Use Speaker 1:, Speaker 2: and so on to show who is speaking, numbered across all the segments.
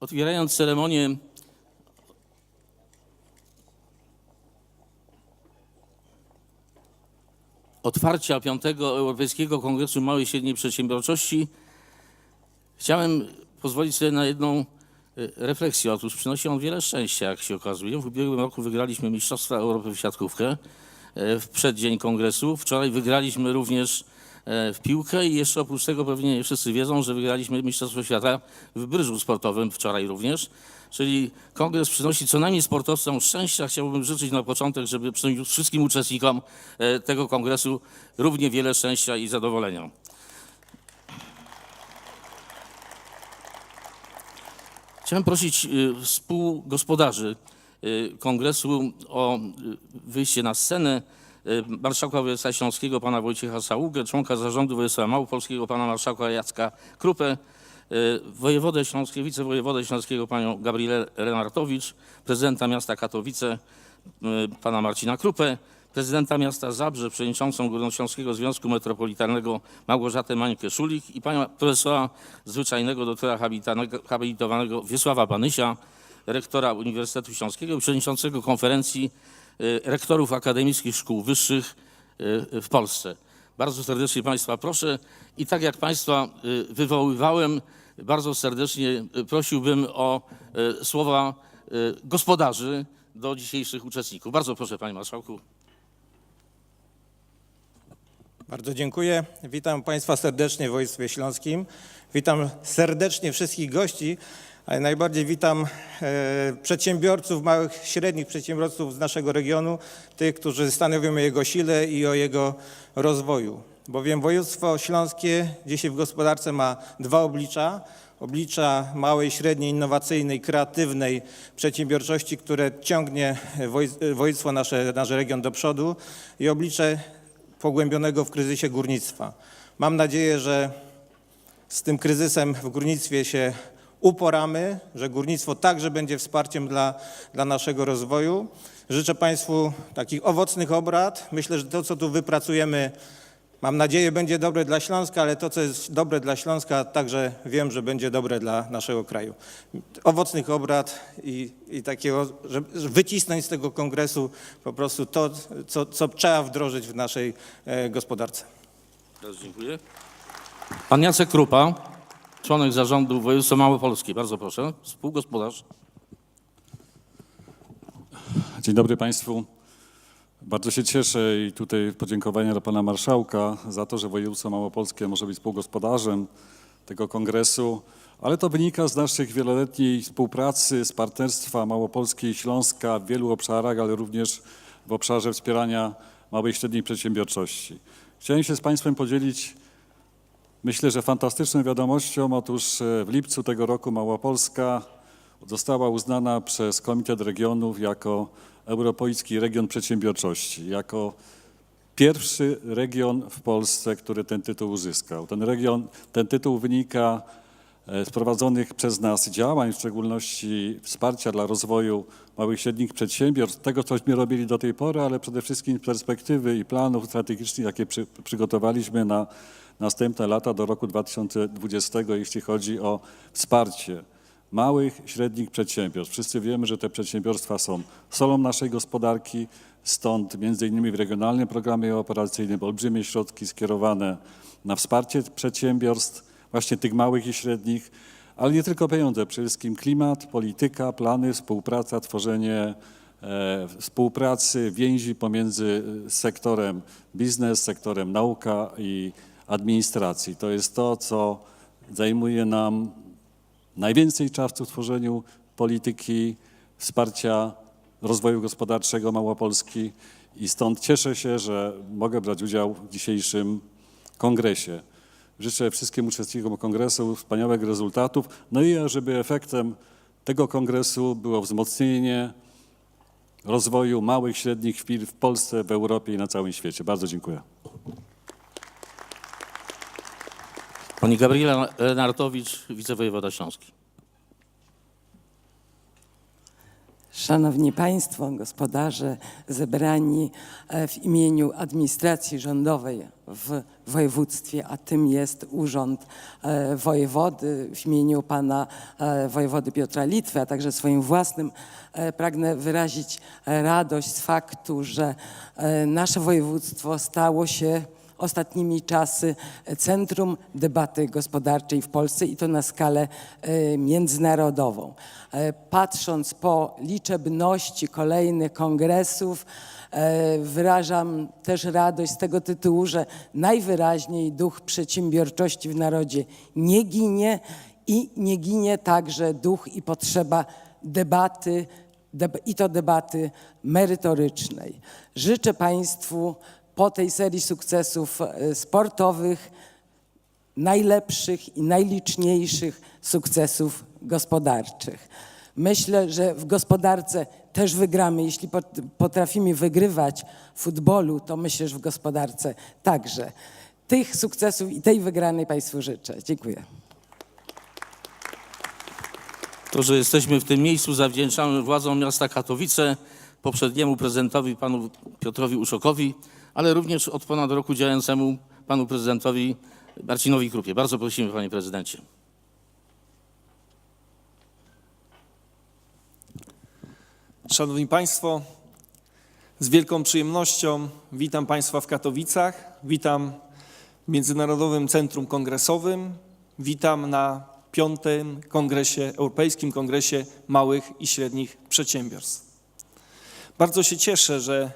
Speaker 1: Otwierając ceremonię otwarcia piątego Europejskiego Kongresu Małej i Średniej Przedsiębiorczości, chciałem pozwolić sobie na jedną y, refleksję. Otóż przynosi on wiele szczęścia, jak się okazuje. W ubiegłym roku wygraliśmy Mistrzostwa Europy w siatkówkę e, w przeddzień kongresu. Wczoraj wygraliśmy również e, w piłkę i jeszcze oprócz tego pewnie nie wszyscy wiedzą, że wygraliśmy Mistrzostwo Świata w bryżu sportowym wczoraj również. Czyli kongres przynosi co najmniej sportowcom szczęścia. Chciałbym życzyć na początek, żeby przynosił wszystkim uczestnikom e, tego kongresu równie wiele szczęścia i zadowolenia. Chciałem prosić y, współgospodarzy kongresu o wyjście na scenę marszałka województwa śląskiego pana Wojciecha Saługę, członka zarządu województwa małopolskiego pana marszałka Jacka Krupę, y, wojewodę śląskiego, wicewojewodę śląskiego panią Gabrielę Renartowicz, prezydenta miasta Katowice y, pana Marcina Krupę, prezydenta miasta Zabrze, przewodniczącą Górnośląskiego Związku Metropolitalnego Małgorzatę Mańkę-Szulik i pana profesora zwyczajnego doktora habilitowanego Wiesława Banysia, rektora Uniwersytetu Śląskiego przewodniczącego konferencji y, rektorów akademickich szkół wyższych y, w Polsce. Bardzo serdecznie Państwa proszę i tak jak Państwa y, wywoływałem, bardzo serdecznie y, prosiłbym o y, słowa y, gospodarzy do dzisiejszych uczestników. Bardzo proszę Panie Marszałku.
Speaker 2: Bardzo dziękuję. Witam Państwa serdecznie w województwie śląskim. Witam serdecznie wszystkich gości, ale najbardziej witam e, przedsiębiorców, małych, średnich przedsiębiorców z naszego regionu, tych, którzy stanowią o jego sile i o jego rozwoju. Bowiem województwo śląskie dzisiaj w gospodarce ma dwa oblicza. Oblicza małej, średniej, innowacyjnej, kreatywnej przedsiębiorczości, które ciągnie woj- województwo nasze, nasz region do przodu i oblicze pogłębionego w kryzysie górnictwa. Mam nadzieję, że z tym kryzysem w górnictwie się uporamy, że górnictwo także będzie wsparciem dla, dla naszego rozwoju. Życzę Państwu takich owocnych obrad. Myślę, że to, co tu wypracujemy, mam nadzieję, będzie dobre dla Śląska, ale to, co jest dobre dla Śląska, także wiem, że będzie dobre dla naszego kraju. Owocnych obrad i, i takiego, żeby wycisnąć z tego kongresu po prostu to, co, co trzeba wdrożyć w naszej e, gospodarce.
Speaker 1: Bardzo dziękuję. Pan Jacek Krupa, członek zarządu województwa małopolskie. Bardzo proszę. Współgospodarz.
Speaker 3: Dzień dobry Państwu. Bardzo się cieszę i tutaj podziękowania dla Pana Marszałka za to, że województwo małopolskie może być współgospodarzem tego kongresu, ale to wynika z naszych wieloletniej współpracy, z partnerstwa Małopolskiej i Śląska w wielu obszarach, ale również w obszarze wspierania małej i średniej przedsiębiorczości. Chciałem się z Państwem podzielić Myślę, że fantastyczną wiadomością, otóż e, w lipcu tego roku Małopolska została uznana przez Komitet Regionów jako Europejski Region Przedsiębiorczości, jako pierwszy region w Polsce, który ten tytuł uzyskał. Ten, region, ten tytuł wynika e, z prowadzonych przez nas działań, w szczególności wsparcia dla rozwoju małych i średnich przedsiębiorstw, tego cośmy robili do tej pory, ale przede wszystkim perspektywy i planów strategicznych, jakie przy, przygotowaliśmy na następne lata do roku 2020, jeśli chodzi o wsparcie małych, średnich przedsiębiorstw. Wszyscy wiemy, że te przedsiębiorstwa są solą naszej gospodarki, stąd między innymi w regionalnym programie operacyjnym olbrzymie środki skierowane na wsparcie przedsiębiorstw, właśnie tych małych i średnich, ale nie tylko pieniądze, przede wszystkim klimat, polityka, plany, współpraca, tworzenie e, współpracy, więzi pomiędzy sektorem biznes, sektorem nauka i administracji. To jest to, co zajmuje nam najwięcej czasu w tworzeniu polityki wsparcia rozwoju gospodarczego Małopolski i stąd cieszę się, że mogę brać udział w dzisiejszym kongresie. Życzę wszystkim uczestnikom kongresu wspaniałych rezultatów, no i żeby efektem tego kongresu było wzmocnienie rozwoju małych, średnich firm w Polsce, w Europie i na całym świecie. Bardzo dziękuję.
Speaker 1: Pani Gabriela Renartowicz, wicewojewoda śląski.
Speaker 4: Szanowni Państwo, gospodarze zebrani e, w imieniu administracji rządowej w województwie, a tym jest Urząd e, Wojewody w imieniu pana e, wojewody Piotra Litwy, a także swoim własnym pragnę wyrazić radość z faktu, że nasze województwo stało się ostatnimi czasy centrum debaty gospodarczej w Polsce i to na skalę e, międzynarodową. E, Patrząc po liczebności kolejnych kongresów, e, wyrażam też radość z tego tytułu, że najwyraźniej duch przedsiębiorczości w narodzie nie ginie i nie ginie także duch i potrzeba debaty, deb- i to debaty merytorycznej. Życzę Państwu po tej serii sukcesów e, sportowych najlepszych i najliczniejszych sukcesów gospodarczych. Myślę, że w gospodarce też wygramy. Jeśli pot- potrafimy wygrywać w futbolu, to myślę, że w gospodarce także. Tych sukcesów i tej wygranej Państwu życzę. Dziękuję.
Speaker 1: To, że jesteśmy w tym miejscu, zawdzięczamy władzom miasta Katowice, poprzedniemu prezydentowi panu Piotrowi Uszokowi, ale również od ponad roku działającemu panu prezydentowi Marcinowi Krupie. Bardzo prosimy, panie prezydencie.
Speaker 5: Szanowni Państwo, z wielką przyjemnością witam Państwa w Katowicach, witam w Międzynarodowym Centrum Kongresowym, witam na piątym kongresie, Europejskim Kongresie Małych i Średnich Przedsiębiorstw. Bardzo się cieszę, że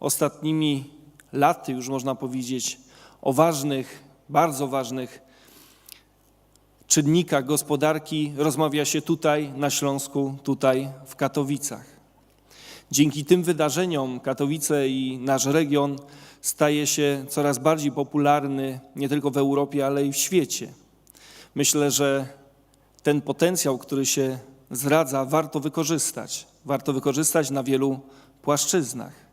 Speaker 5: ostatnimi laty, już można powiedzieć, o ważnych, bardzo ważnych czynnikach gospodarki rozmawia się tutaj na Śląsku, tutaj w Katowicach. Dzięki tym wydarzeniom Katowice i nasz region staje się coraz bardziej popularny nie tylko w Europie, ale i w świecie. Myślę, że ten potencjał, który się zradza, warto wykorzystać. Warto wykorzystać na wielu płaszczyznach.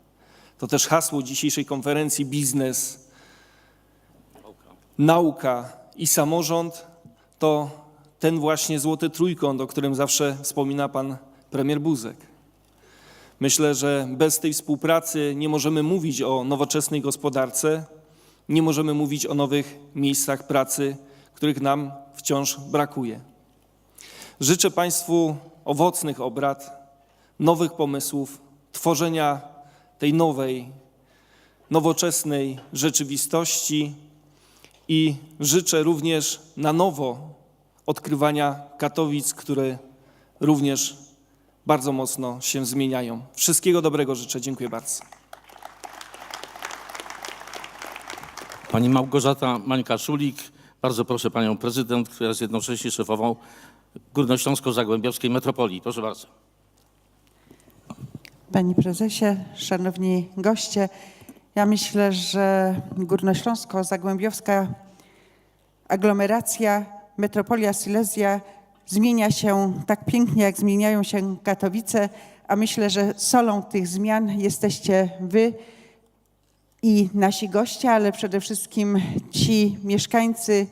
Speaker 5: To też hasło dzisiejszej konferencji biznes, nauka i samorząd to ten właśnie złoty trójkąt, o którym zawsze wspomina pan premier Buzek. Myślę, że bez tej współpracy nie możemy mówić o nowoczesnej gospodarce, nie możemy mówić o nowych miejscach pracy, których nam wciąż brakuje. Życzę Państwu owocnych obrad, nowych pomysłów, tworzenia tej nowej, nowoczesnej rzeczywistości i życzę również na nowo odkrywania Katowic, które również bardzo mocno się zmieniają. Wszystkiego dobrego życzę. Dziękuję bardzo.
Speaker 1: Pani Małgorzata Mańka-Szulik. Bardzo proszę panią prezydent, która jest jednocześnie szefową Górnośląsko-Zagłębiowskiej Metropolii. Proszę bardzo.
Speaker 6: Panie prezesie, szanowni goście, ja myślę, że Górnośląsko-Zagłębiowska aglomeracja, metropolia Silesia zmienia się tak pięknie, jak zmieniają się Katowice, a myślę, że solą tych zmian jesteście wy i nasi goście, ale przede wszystkim ci mieszkańcy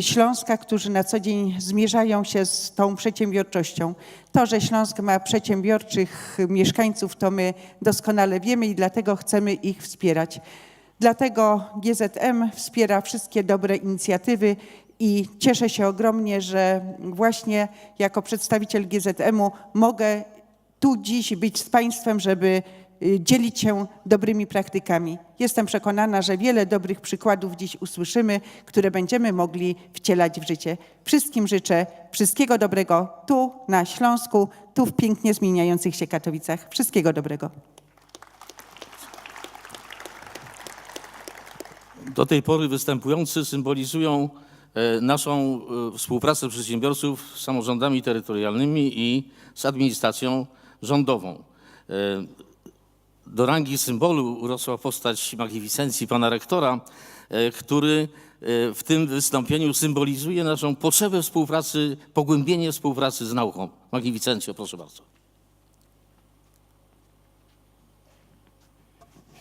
Speaker 6: Śląska, którzy na co dzień zmierzają się z tą przedsiębiorczością. To, że Śląsk ma przedsiębiorczych mieszkańców, to my doskonale wiemy i dlatego chcemy ich wspierać. Dlatego GZM wspiera wszystkie dobre inicjatywy i cieszę się ogromnie, że właśnie jako przedstawiciel GZM-u mogę tu dziś być z Państwem, żeby y, dzielić się dobrymi praktykami. Jestem przekonana, że wiele dobrych przykładów dziś usłyszymy, które będziemy mogli wcielać w życie. Wszystkim życzę wszystkiego dobrego tu na Śląsku, tu w pięknie zmieniających się Katowicach. Wszystkiego dobrego.
Speaker 1: Do tej pory występujący symbolizują e, naszą e, współpracę przedsiębiorców z samorządami terytorialnymi i z administracją rządową. Do rangi symbolu urosła postać magnificencji pana rektora, e, który e, w tym wystąpieniu symbolizuje naszą potrzebę współpracy, pogłębienie współpracy z nauką. Magnificencjo, proszę bardzo.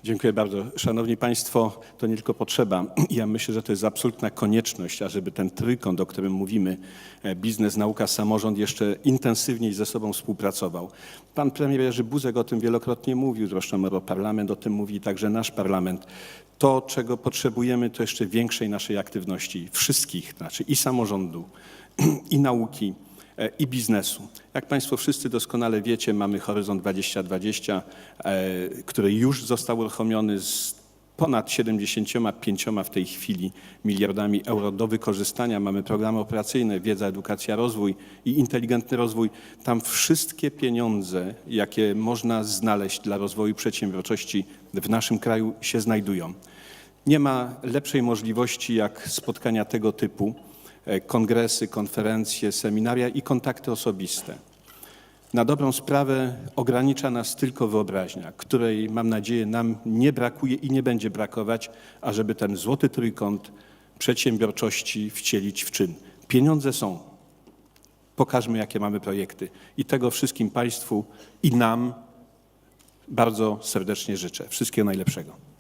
Speaker 7: Dziękuję bardzo. Szanowni Państwo, to nie tylko potrzeba. Ja myślę, że to jest absolutna konieczność, ażeby ten trójkąt, o którym mówimy, e, biznes, nauka, samorząd, jeszcze intensywniej ze sobą współpracował. Pan premier Jerzy Buzek o tym wielokrotnie mówił, zresztą Europarlament o tym mówi, także nasz parlament. To, czego potrzebujemy, to jeszcze większej naszej aktywności wszystkich, znaczy i samorządu, i nauki, i biznesu. Jak Państwo wszyscy doskonale wiecie, mamy Horyzont 2020, e, który już został uruchomiony z ponad 75 w tej chwili miliardami euro do wykorzystania. Mamy programy operacyjne, wiedza, edukacja, rozwój i inteligentny rozwój. Tam wszystkie pieniądze, jakie można znaleźć dla rozwoju przedsiębiorczości w naszym kraju się znajdują. Nie ma lepszej możliwości jak spotkania tego typu, e, kongresy, konferencje, seminaria i kontakty osobiste. Na dobrą sprawę ogranicza nas tylko wyobraźnia, której mam nadzieję nam nie brakuje i nie będzie brakować, ażeby ten złoty trójkąt przedsiębiorczości wcielić w czyn. Pieniądze są. Pokażmy, jakie mamy projekty. I tego wszystkim Państwu i nam bardzo serdecznie życzę. Wszystkiego najlepszego.